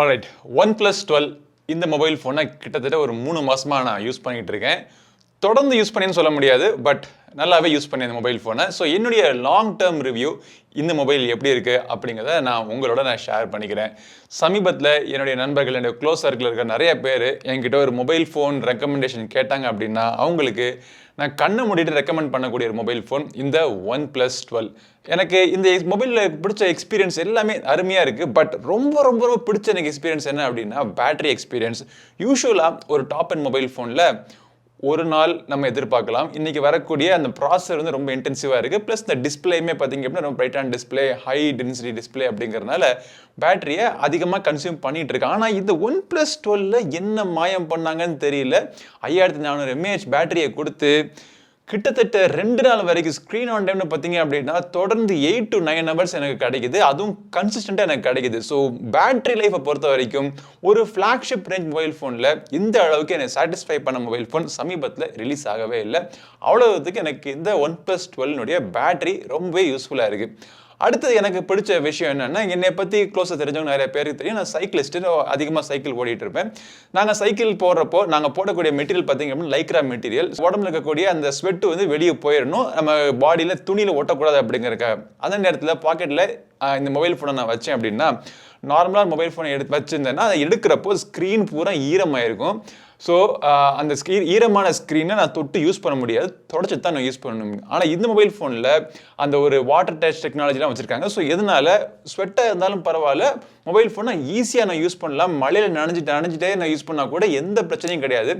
Alright one plus twelve இந்த mobile ஃபோனை கிட்டத்தட்ட ஒரு மூணு மாதமாக நான் யூஸ் பண்ணிகிட்டு இருக்கேன். தொடர்ந்து யூஸ் பண்ணேன்னு சொல்ல முடியாது பட் நல்லாவே யூஸ் பண்ணேன் இந்த மொபைல் ஃபோனை ஸோ என்னுடைய லாங் டேர்ம் ரிவ்யூ இந்த மொபைல் எப்படி இருக்குது அப்படிங்கிறத நான் உங்களோட நான் ஷேர் பண்ணிக்கிறேன். சமீபத்தில் என்னுடைய நண்பர்கள் என்னுடைய க்ளோஸ் சர்க்கிளில் இருக்கிற நிறைய பேர் என்கிட்ட ஒரு மொபைல் ஃபோன் ரெக்கமெண்டேஷன் கேட்டாங்க அப்படின்னா அவங்களுக்கு நான் கண்ணை மூடிட்டு ரெக்கமெண்ட் பண்ணக்கூடிய ஒரு மொபைல் ஃபோன் இந்த ஒன் ப்ளஸ் டுவெல் எனக்கு இந்த மொபைலில் பிடிச்ச எக்ஸ்பீரியன்ஸ் எல்லாமே அருமையாக இருக்குது பட் ரொம்ப ரொம்ப ரொம்ப பிடிச்ச எனக்கு எக்ஸ்பீரியன்ஸ் என்ன அப்படின்னா பேட்டரி எக்ஸ்பீரியன்ஸ் யூஸ்வலாக ஒரு டாப் அண்ட் மொபைல் ஃபோனில் ஒரு நாள் நம்ம எதிர்பார்க்கலாம். இன்றைக்கி வரக்கூடிய அந்த ப்ராசர் வந்து ரொம்ப இன்டென்சிவாக இருக்குது ப்ளஸ் இந்த டிஸ்பிளேயுமே பார்த்தீங்க அப்படின்னா ரொம்ப பிரைட்டான டிஸ்பிளே ஹை டென்சிட்டி டிஸ்பிளே அப்படிங்கிறதுனால பேட்டரியை அதிகமாக கன்சியூம் பண்ணிகிட்ருக்கேன் இருக்கு. ஆனால் இந்த ஒன் ப்ளஸ் டுவெல்ல என்ன மாயம் பண்ணாங்கன்னு தெரியல. ஐயாயிரத்தி நானூறு எம்ஏஹெச் பேட்டரியை கொடுத்து கிட்டத்தட்ட ரெண்டு நாள் வரைக்கும் ஸ்க்ரீன் ஆன் டைம்னு பார்த்தீங்க அப்படின்னா தொடர்ந்து எயிட் டு நைன் ஹவர்ஸ் எனக்கு கிடைக்குது. அதுவும் கன்சிஸ்டண்ட்டாக எனக்கு கிடைக்குது. ஸோ பேட்டரி லைஃப்பை பொறுத்த வரைக்கும் ஒரு ஃப்ளாக்ஷிப் ரேஞ்ச் மொபைல் ஃபோனில் இந்த அளவுக்கு என்னை சாட்டிஸ்ஃபை பண்ண மொபைல் ஃபோன் சமீபத்தில் ரிலீஸ் ஆகவே இல்லை. அவ்வளோத்துக்கு எனக்கு இந்த ஒன் ப்ளஸ் டுவெல்னுடைய பேட்டரி ரொம்பவே யூஸ்ஃபுல்லாக இருக்குது அடுத்தது எனக்கு பிடிச்ச விஷயம் என்னென்னா என்னை பற்றி க்ளோஸாக தெரிஞ்சவங்க நிறைய பேருக்கு தெரியும். நான் சைக்கிளிஸ்ட்டு அதிகமாக சைக்கிள் ஓடிட்டு இருப்பேன். நாங்கள் சைக்கிள் போடுறப்போ நாங்கள் போடக்கூடிய மெட்டீரியல் பார்த்தீங்க அப்படின்னா லைக்ரா மெட்டீரியல் உடம்புல இருக்கக்கூடிய அந்த ஸ்வெட்டு வந்து வெளியே போயிடணும் நம்ம பாடியில் துணியில் ஒட்டக்கூடாது அப்படிங்கிறக்க அந்த நேரத்தில் பாக்கெட்டில் இந்த மொபைல் ஃபோனை நான் வச்சேன் அப்படின்னா நார்மலாக மொபைல் ஃபோனை எடுத்து வச்சுருந்தேன்னா அதை எடுக்கிறப்போ ஸ்க்ரீன் பூரா ஈரமாயிருக்கும். ஸோ அந்த ஸ்க்ரீன் ஈரமான ஸ்க்ரீனை நான் தொட்டு யூஸ் பண்ண முடியாது. தொடச்சி தான் நான் யூஸ் பண்ண முடியும். ஆனால் இந்த மொபைல் ஃபோனில் அந்த ஒரு வாட்டர் டச் டெக்னாலஜிலாம் வச்சுருக்காங்க. ஸோ எதனால்? ஸ்வெட்டாக இருந்தாலும் பரவாயில்ல. மொபைல் ஃபோனை ஈஸியாக நான் யூஸ் பண்ணலாம். மழையில் நனைஞ்சிட்டு நனைஞ்சிட்டே நான் யூஸ் பண்ணால் கூட எந்த பிரச்சனையும் கிடையாது.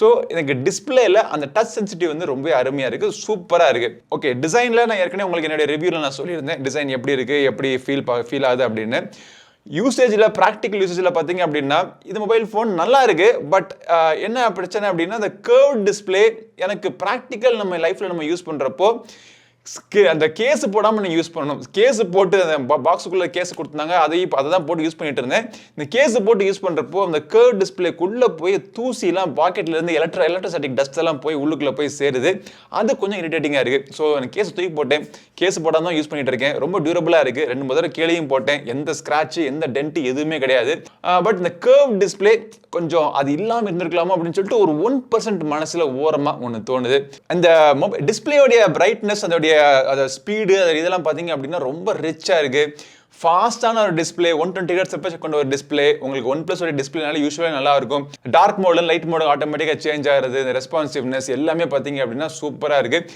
ஸோ எனக்கு டிஸ்பிளேயில் அந்த டச் சென்சிட்டிவ் வந்து ரொம்ப அருமையாக இருக்குது சூப்பராக இருக்குது ஓகே டிசைனில் நான் ஏற்கனவே உங்களுக்கு என்னுடைய ரிவ்யூவில் நான் சொல்லியிருந்தேன். டிசைன் எப்படி இருக்குது எப்படி ஃபீல் ஃபீல் ஆகுது அப்படின்னு. யூசேஜில் ப்ராக்டிக்கல் யூசேஜில் பார்த்தீங்க அப்படின்னா இது மொபைல் ஃபோன் நல்லா இருக்கு பட் என்ன பிரச்சனை அப்படின்னா அந்த கேர்வ் டிஸ்பிளே எனக்கு ப்ராக்டிக்கல் நம்ம லைஃப்பில் நம்ம யூஸ் பண்ணுறப்போ அந்த கேஸ் போடாமல் நீங்கள் யூஸ் பண்ணணும். கேஸ் போட்டு அந்த பாக்ஸுக்குள்ளே கேஸ் கொடுத்தாங்க அதையும் இப்போ அதை தான் போட்டு யூஸ் பண்ணிட்டு இருந்தேன். இந்த கேஸ் போட்டு யூஸ் பண்ணுறப்போ அந்த கேர்வ் டிஸ்பிளேக்குள்ளே போய் தூசிலாம் பாக்கெட்லேருந்து எலக்ட்ரோ எலக்ட்ரோஸ்டாட்டிக் டஸ்ட் எல்லாம் போய் உள்ளுக்குள்ளே போய் சேருது. அது கொஞ்சம் இரிட்டேட்டிங்காக இருக்குது ஸோ நான் கேஸ் தூக்கி போட்டேன். கேஸ் போடாமல் தான் யூஸ் பண்ணிட்டு இருக்கேன். ரொம்ப டியூரபிளாக இருக்குது ரெண்டு முதல்ல கீழேயும் போட்டேன். எந்த ஸ்க்ராட்ச் எந்த டென்ட் எதுவுமே கிடையாது. பட் இந்த கேர்வ் டிஸ்பிளே கொஞ்சம் அது இல்லாமல் இருந்திருக்கலாமா அப்படின்னு சொல்லிட்டு ஒரு ஒன் பர்சன்ட் மனசில் ஓரமாக ஒன்று தோணுது. அந்த மொபைல் டிஸ்பிளேயோடைய பிரைட்னஸ் அதோடைய அதை ஸ்பீடு அது இதெல்லாம் பார்த்தீங்க அப்படின்னா ரொம்ப ரிச்சாக இருக்குது ஃபாஸ்ட்டான ஒரு display one twenty hertz refresh கொண்ட ஒரு டிஸ்பிளே உங்களுக்கு ஒன் ப்ளஸ் ஒரு டிஸ்பிளேனால யூஸ்வலாக நல்லா இருக்கும் டார்க் மோடு லைட் மோடு ஆட்டோமேட்டிக்காக சேஞ்ச் ஆகிறது இந்த ரெஸ்பான்சிவ்னஸ் எல்லாமே பார்த்தீங்க அப்படின்னா சூப்பராக இருக்குது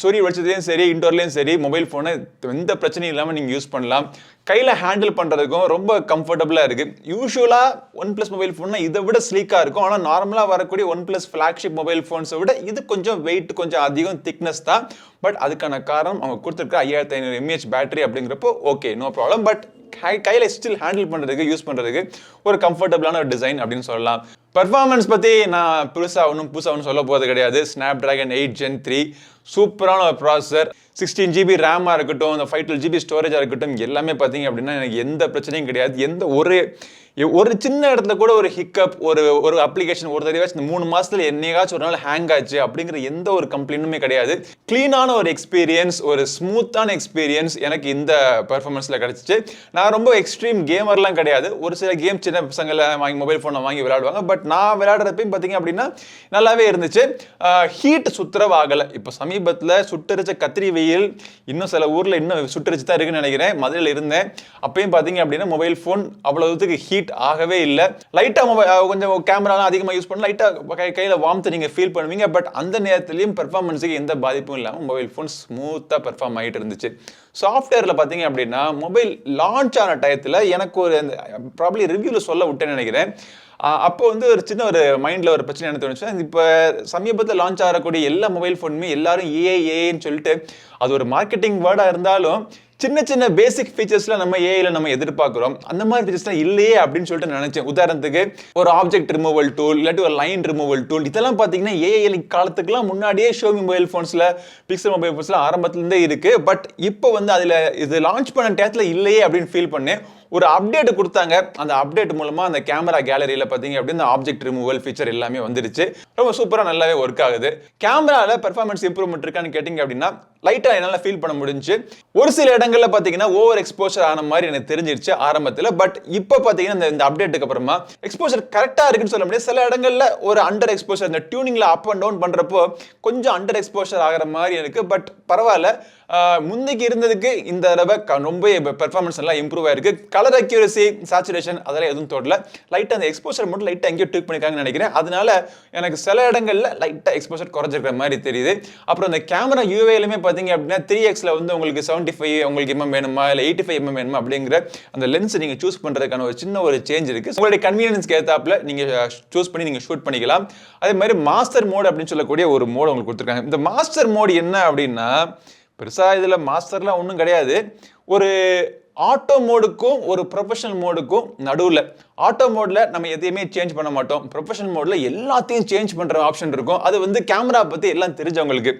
சூரிய வெளிச்சத்துலேயும் சரி இன்டோர்லேயும் சரி மொபைல் ஃபோனை எந்த பிரச்சனையும் இல்லாமல் நீங்கள் யூஸ் பண்ணலாம். கையில் ஹேண்டில் பண்ணுறதுக்கும் ரொம்ப கம்ஃபர்டபுளாக இருக்குது யூஸ்வலாக ஒன் ப்ளஸ் மொபைல் ஃபோன்னா இதை விட ஸ்லீக்காக இருக்கும். ஆனால் நார்மலாக வரக்கூடிய ஒன் ப்ளஸ் ஃப்ளாக்ஷிப் மொபைல் ஃபோன்ஸை விட இது கொஞ்சம் வெயிட் கொஞ்சம் அதிகம் திக்னஸ் தான். பட் அதுக்கான காரணம் அவங்க கொடுத்துருக்க ஐயாயிரத்தி ஐநூறு எம்ஏஹெச் பேட்டரி அப்படிங்கிறப்போ ஓகே நோ ப்ராப்ளம் பட் கையில் ஸ்டில் ஹேண்டில் பண்ணுறதுக்கு யூஸ் பண்ணுறதுக்கு ஒரு கம்ஃபர்டபுளான ஒரு டிசைன் அப்படின்னு சொல்லலாம். பர்ஃபார்மன்ஸ் பற்றி நான் புதுசாக ஒன்றும் புதுசாக ஒன்றும் சொல்ல போகிறது கிடையாது. Snapdragon eight gen three சூப்பரான ஒரு ப்ராசஸர் சிக்ஸ்டீன் ஜிபி ரேமாக இருக்கட்டும் இந்த ஃபைவ் டுவெல் ஜிபி ஸ்டோரேஜாக இருக்கட்டும் எல்லாமே பார்த்தீங்க அப்படின்னா எனக்கு எந்த பிரச்சனையும் கிடையாது. எந்த ஒரு ஒரு சின்ன இடத்துல கூட ஒரு ஹிக்கப் ஒரு ஒரு அப்ளிகேஷன் ஒரு தடவையாச்சும் இந்த மூணு மாதத்தில் என்னையாச்சும் ஒரு நாள் ஹேங் ஆச்சு அப்படிங்கிற எந்த ஒரு கம்ப்ளைண்ட்டுமே கிடையாது. க்ளீனான ஒரு எக்ஸ்பீரியன்ஸ் ஒரு ஸ்மூத்தான எக்ஸ்பீரியன்ஸ் எனக்கு இந்த பெர்ஃபார்மன்ஸில் கிடச்சிச்சு. நான் ரொம்ப எக்ஸ்ட்ரீம் கேமர்லாம் கிடையாது. ஒரு சில கேம் சின்ன பசங்களை வாங்கி மொபைல் ஃபோனை வாங்கி விளையாடுவாங்க. பட் நான் விளையாடுறப்பையும் பார்த்தீங்க அப்படின்னா நல்லாவே இருந்துச்சு. ஹீட் சுத்தரவாகலை இப்போ சமீபத்தில் சுட்டரிச்ச கத்திரி வெயில் இன்னும் சில ஊரில் இன்னும் சுட்டரிச்சு தான் இருக்குன்னு நினைக்கிறேன். மதுரையில் இருந்தேன். அப்பயும் பார்த்தீங்க அப்படின்னா மொபைல் ஃபோன் அவ்வளோத்துக்கு ஹீட் ஆகவே இல்லை. லைட்டாக மொபைல் கொஞ்சம் கேமராலாம் அதிகமாக யூஸ் பண்ண லைட்டாக கை கையில் வார்ம்த்தை நீங்கள் ஃபீல் பண்ணுவீங்க. பட் அந்த நேரத்துலையும் பெர்ஃபார்மன்ஸுக்கு எந்த பாதிப்பும் இல்லாமல் மொபைல் ஃபோன் ஸ்மூத்தாக பெர்ஃபார்ம் ஆகிட்டு இருந்துச்சு. சாஃப்ட்வேரில் பார்த்தீங்க அப்படின்னா மொபைல் லான்ச் ஆன டயத்தில் எனக்கு ஒரு ப்ராப்ளி ரிவ்யூவில் சொல்ல விட்டேன்னு நினைக்கிறேன். அப்போ வந்து ஒரு சின்ன ஒரு மைண்டில் ஒரு பிரச்சனை என்ன தோணுச்சு இப்போ சமீபத்தில் லான்ச் ஆகக்கூடிய எல்லா மொபைல் ஃபோனுமே எல்லாரும் ஏஐ சொல்லிட்டு அது ஒரு மார்க்கெட்டிங் வேர்டாக இருந்தாலும் சின்ன சின்ன பேசிக் ஃபீச்சர்ஸ்லாம் நம்ம ஏஐல நம்ம எதிர்பார்க்குறோம். அந்த மாதிரி ஃபீச்சர்ஸ்லாம் இல்லையே அப்படின்னு சொல்லிட்டு நினைச்சேன். உதாரணத்துக்கு ஒரு ஆப்ஜெக்ட் ரிமூவல் டூல் இல்லாட்டி ஒரு லைன் ரிமூவல் டூல் இதெல்லாம் பார்த்தீங்கன்னா ஏஐ காலத்துக்குலாம் முன்னாடியே ஷோமி மொபைல் ஃபோன்ஸில் பிக்சல் மொபைல் ஃபோன்ஸில் ஆரம்பத்துலேருந்தே இருக்குது பட் இப்போ வந்து அதில் இது லான்ச் பண்ண டேத்தில் இல்லையே அப்படின்னு ஃபீல் பண்ணேன். ஒரு அப்டேட் கொடுத்தாங்க. அந்த அப்டேட் மூலமாக அந்த கேமரா கேலரியில் பார்த்தீங்க அப்படின்னா ஆப்ஜெக்ட் ரிமூவல் ஃபீச்சர் எல்லாமே வந்துருச்சு. ரொம்ப சூப்பராக நல்லாவே ஒர்க் ஆகுது. கேமராவில் பெர்ஃபார்மன்ஸ் இம்ப்ரூவ்மெண்ட் இருக்கான்னு கேட்டிங்க அப்படின்னா லைட்டாக என்னால் ஃபீல் பண்ண முடிஞ்சு. ஒரு சில இடங்களில் பார்த்தீங்கன்னா ஓவர் எக்ஸ்போஷர் ஆன மாதிரி எனக்கு தெரிஞ்சிருச்சு ஆரம்பத்தில். பட் இப்போ பார்த்தீங்கன்னா இந்த- இந்த அப்டேட்டுக்கு அப்புறமா எக்ஸ்போஷர் கரெக்டாக இருக்குன்னு சொல்ல முடியாது. சில இடங்களில் ஒரு அண்டர் எக்ஸ்போஷர் இந்த டியூனிங்கில் அப் அண்ட் டவுன் பண்ணுறப்போ கொஞ்சம் அண்டர் எக்ஸ்போஷர் ஆகிற மாதிரி இருக்குது பட் பரவாயில்ல. ஆஹ் முன்னைக்கு இருந்ததுக்கு இந்த தடவை க- ரொம்ப பெர்ஃபார்மன்ஸ் எல்லாம் இம்ப்ரூவ் ஆயிருக்கு. கலர் அக்யூரசி சேச்சுரேஷன் அதெல்லாம் எதுவும் தொடல. லைட்டாக அந்த எக்ஸ்போஷர் மட்டும் லைட்டாக எங்கேயோ ட்ரிக் பண்ணிக்காங்கன்னு நினைக்கிறேன். அதனால எனக்கு சில இடங்களில் லைட்டாக எக்ஸ்போஷர் குறைஞ்சிருக்கிற மாதிரி தெரியுது. அப்புறம் அந்த கேமரா யூஏலுமே பார்த்தீங்க அப்படின்னா த்ரீ எக்ஸில் வந்து உங்களுக்கு செவன்ட்டி ஃபைவ் உங்களுக்கு எம்எம் வேணுமா? இல்லை எயிட்டி ஃபைவ் எம்எம் வேணுமா? அப்படிங்கிற அந்த லென்ஸ் நீங்கள் சூஸ் பண்ணுறதுக்கான ஒரு சின்ன ஒரு சேஞ்ச் இருக்குது உங்களுடைய கன்வீனியன்ஸ்க்கு ஏற்றாப்புல நீங்கள் சூஸ் பண்ணி நீங்கள் ஷூட் பண்ணிக்கலாம். அதே மாதிரி மாஸ்டர் மோட் அப்படின்னு சொல்லக்கூடிய ஒரு மோட் உங்களுக்கு கொடுத்துருக்காங்க. இந்த மாஸ்டர் மோட் என்ன அப்படின்னா பெருசாக இதில் மாஸ்டர்லாம் ஒன்றும் கிடையாது. ஒரு ஆட்டோ மோடுக்கும் ஒரு ப்ரொஃபஷனல் மோடுக்கும் நடுவில் ஆட்டோ மோடில் நம்ம எதையுமே சேஞ்ச் பண்ண மாட்டோம். ப்ரொஃபஷனல் மோடில் எல்லாத்தையும் சேஞ்ச் பண்ணுற ஆப்ஷன் இருக்கும். அது வந்து கேமரா பற்றி எல்லாம் தெரிஞ்சவங்களுக்கு.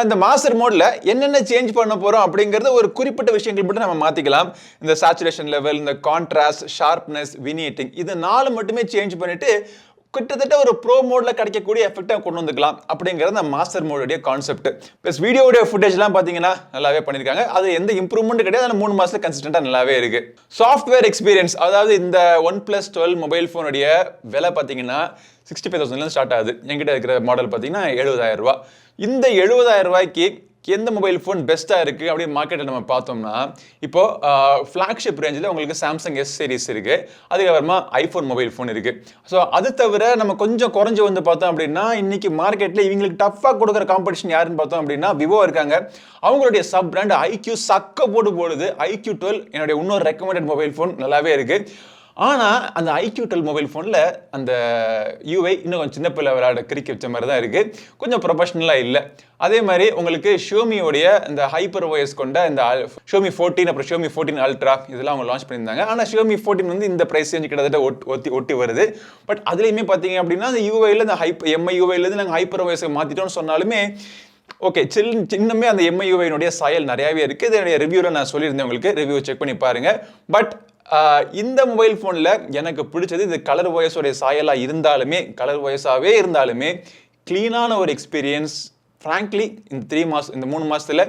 அந்த மாஸ்டர் மோடில் என்னென்ன சேஞ்ச் பண்ண போகிறோம் அப்படிங்கிறது ஒரு குறிப்பிட்ட விஷயங்கள் மட்டும் நம்ம மாற்றிக்கலாம் இந்த சேச்சுரேஷன் லெவல் இந்த கான்ட்ராஸ்ட் ஷார்ப்னஸ் வினியேட்டிங் இது நாலு மட்டுமே சேஞ்ச் பண்ணிவிட்டு கிட்டத்தட்ட ஒரு ப்ரோ மோடில் கிடைக்கக்கூடிய எஃபெக்டாக கொண்டு வந்துக்கலாம் அப்படிங்கிறது அந்த மாஸ்டர் மோடுடைய கான்செப்ட் ப்ளஸ் வீடியோடைய ஃபுட்டேஜ்லாம் பார்த்தீங்கன்னா நல்லாவே பண்ணியிருக்காங்க அது எந்த இம்ப்ரூவ்மெண்ட் கிடையாது. ஆனால் மூணு மாதத்தில் கன்சிஸ்டண்டாக நல்லாவே இருக்குது சாஃப்ட்வேர் எக்ஸ்பீரியன்ஸ் அதாவது இந்த ஒன் ப்ளஸ் டுவெல் மொபைல் ஃபோனுடைய விலை பார்த்தீங்கன்னா சிக்ஸ்டி ஃபைவ் தௌசண்ட்லேருந்து ஸ்டார்ட் ஆகுது. என்கிட்ட இருக்கிற மாடல் பார்த்தீங்கன்னா எழுபதாயிரம் ரூபா இந்த எழுபதாயிரம் ரூபாய்க்கு எந்த மொபைல் ஃபோன் பெஸ்ட்டாக இருக்குது அப்படின்னு மார்க்கெட்டில் நம்ம பார்த்தோம்னா இப்போது ஃப்ளாக்ஷிப் ரேஞ்சில் உங்களுக்கு சாம்சங் எஸ் சீரிஸ் இருக்குது அதுக்கப்புறமா ஐஃபோன் மொபைல் ஃபோன் இருக்குது ஸோ அது தவிர நம்ம கொஞ்சம் குறைஞ்சி வந்து பார்த்தோம் அப்படின்னா இன்றைக்கி மார்க்கெட்டில் இவங்களுக்கு டஃப்பாக கொடுக்குற காம்படிஷன் யாருன்னு பார்த்தோம் அப்படின்னா விவோ இருக்காங்க. அவங்களுடைய சப் பிராண்ட் ஐக்யூ சக்க போட்டு போடுது ஐக்யூ டுவெல் என்னுடைய இன்னொரு ரெக்கமெண்டட் மொபைல் ஃபோன் நல்லாவே இருக்குது ஆனால் அந்த ஐக்யூ மொபைல் ஃபோனில் அந்த யூஐ இன்னும் கொஞ்சம் சின்ன பிள்ளை விளையாட கிரிக்க வச்ச மாதிரி தான் இருக்குது கொஞ்சம் ப்ரொஃபஷ்னலாக இல்லை. அதே மாதிரி உங்களுக்கு ஷோமியோடைய இந்த ஹைப்பர் ஓஎஸ் கொண்ட இந்த ஷோமி ஃபோர்டீன் அப்புறம் ஷோமி ஃபோர்டீன் அல்ட்ரா இதெல்லாம் அவங்க லான்ச் பண்ணியிருந்தாங்க. ஆனால் ஷோமி ஃபோர்டீன் வந்து இந்த ப்ரைஸ் ரேஞ்ச் கிட்டத்தட்ட ஒட்டி ஒத்தி ஒட்டி வருது. பட் அதுலேயுமே பார்த்தீங்க அப்படின்னா அந்த யூஐயில் இந்த ஹைப் எம்ஐ யூஐலேருந்து நாங்கள் ஹைப்பர் ஓஎஸ் மாற்றிட்டோம்னு சொன்னாலுமே ஓகே சில் சின்னமே அந்த எம்ஐயுவையினுடைய சாயல் நிறையாவே இருக்குது இதனுடைய ரிவ்யூவில் நான் சொல்லியிருந்தேன் உங்களுக்கு. ரிவ்யூ செக் பண்ணி பாருங்கள் பட் இந்த மொபைல் ஃபோனில் எனக்கு பிடிச்சது இது கலர் வாய்ஸோடைய சாயலாக இருந்தாலுமே கலர் வாய்ஸாகவே இருந்தாலுமே க்ளீனான ஒரு எக்ஸ்பீரியன்ஸ் ஃப்ராங்க்லி இந்த த்ரீ மாதம் இந்த மூணு மாதத்தில்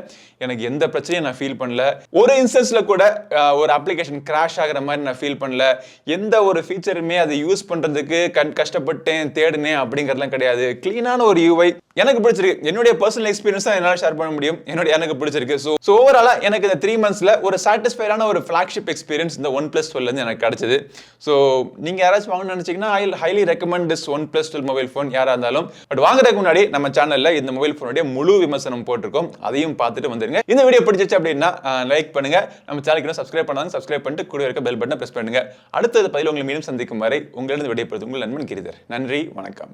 எனக்கு எந்த பிரச்சனையும் நான் ஃபீல் பண்ணல. ஒரு இன்ஸ்டன்ஸ்ல கூட ஒரு அப்ளிகேஷன் கிராஷ் ஆகுற மாதிரி நான் ஃபீல் பண்ணல. எந்த ஒரு ஃபீச்சருமே அதை யூஸ் பண்ணுறதுக்கு கண் கஷ்டப்பட்டேன் தேடினேன் அப்படிங்கிறதுலாம் கிடையாது. க்ளீனான ஒரு யூவை எனக்கு பிடிச்சிருக்கு. என்னுடைய பர்சனல் எக்ஸ்பீரியன்ஸ் தான் என்னால் ஷேர் பண்ண முடியும். என்னுடைய எனக்கு பிடிச்சிருக்கு. ஸோ ஸோ ஓவராலாக எனக்கு இந்த த்ரீ மந்த்ஸில் ஒரு சாட்டிஸ்ஃபைடான ஒரு ஃப்ளாக்ஷிப் எக்ஸ்பீரியன்ஸ் இந்த ஒன் ப்ளஸ் டுவெல்லேருந்து எனக்கு கிடச்சிது. ஸோ நீங்கள் யாராச்சும் வாங்கணும்னு நினச்சிங்கன்னா I highly recommend this one plus twelve mobile phone யாராக இருந்தாலும். பட் வாங்குறதுக்கு முன்னாடி நம்ம சேனலில் இந்த மொபைல் ஃபோனுடைய முழு விமர்சனம் போட்டிருக்கோம். அதையும் பார்த்துட்டு வந்துருங்க. இந்த வீடியோ பிடிச்சிச்சு அப்படின்னா லைக் பண்ணுங்க. நம்ம சேனலுக்கு சப்ஸ்கிரைப் பண்ணாங்க சப்ஸ்கிரைப் பண்ணிட்டு கூட இருக்க பெல் பட்டனை ப்ரெஸ் பண்ணுங்க. அடுத்தது பதில் உங்களை மீண்டும் சந்திக்கும் வரை உங்களிடம் விடைபெறுது உங்கள் நண்பன் கிரிதர். நன்றி வணக்கம்.